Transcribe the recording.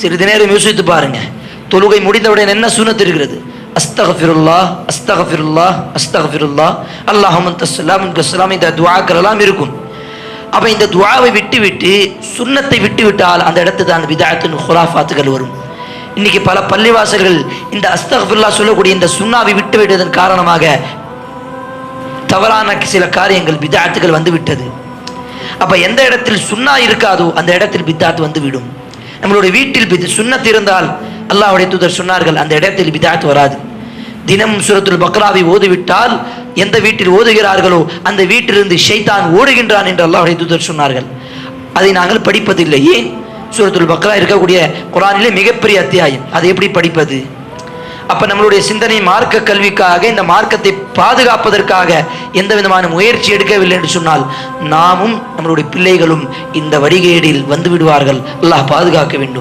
சிறிது நேரம் யோசித்து பாருங்க. தொழுகை முடிந்தவுடன் என்ன சுனத்து இருக்கிறது? அஸ்தகஃபிருல்லா அஸ்தகஃபிருல்லா அஸ்தகஃபிருல்லா அல்லாஹம் தஸ்லாம் கஸ்லாம் இந்த துவாக்கள் எல்லாம் இருக்கும். அப்ப இந்த துவாவை விட்டு விட்டு சுண்ணத்தை விட்டு விட்டால் அந்த இடத்து தான் விதாயத்தின் ஹுராஃபாத்துகள் வரும். இன்னைக்கு பல பள்ளிவாசல்கள் இந்த அஸ்தகஃபிருல்லா சொல்லக்கூடிய இந்த சுண்ணாவை விட்டு விட்டதன் காரணமாக தவறான சில காரியங்கள் விதாத்துகள் வந்து விட்டது அப்ப எந்த இடத்தில் சுன்னா இருக்காதோ அந்த இடத்தில் பித்தாத் வந்து விடும் நம்மளுடைய வீட்டில் சுண்ணத் சுன்னத் இருந்தால் அல்லாவுடைய தூதர் சொன்னார்கள் அந்த இடத்தில் பிதாத்து வராது. தினம் சுரத்துல் பக்ராவை ஓதுவிட்டால் எந்த வீட்டில் ஓதுகிறார்களோ அந்த வீட்டிலிருந்து ஷைத்தான் ஓடுகின்றான் என்று அல்லாவுடைய தூதர் சொன்னார்கள். அதை நாங்கள் படிப்பதில்லை. ஏன்? சூரத்துல் பக்ரா இருக்கக்கூடிய குரானிலே மிகப்பெரிய அத்தியாயம். அதை எப்படி படிப்பது? அப்ப நம்மளுடைய சிந்தனை மார்க்க கல்விக்காக இந்த மார்க்கத்தை பாதுகாப்பதற்காக எந்த விதமான முயற்சி எடுக்கவில்லை என்று சொன்னால் நாமும் நம்மளுடைய பிள்ளைகளும் இந்த வடிகேடில் வந்து விடுவார்கள். அல்லாஹ் பாதுகாக்க வேண்டும்.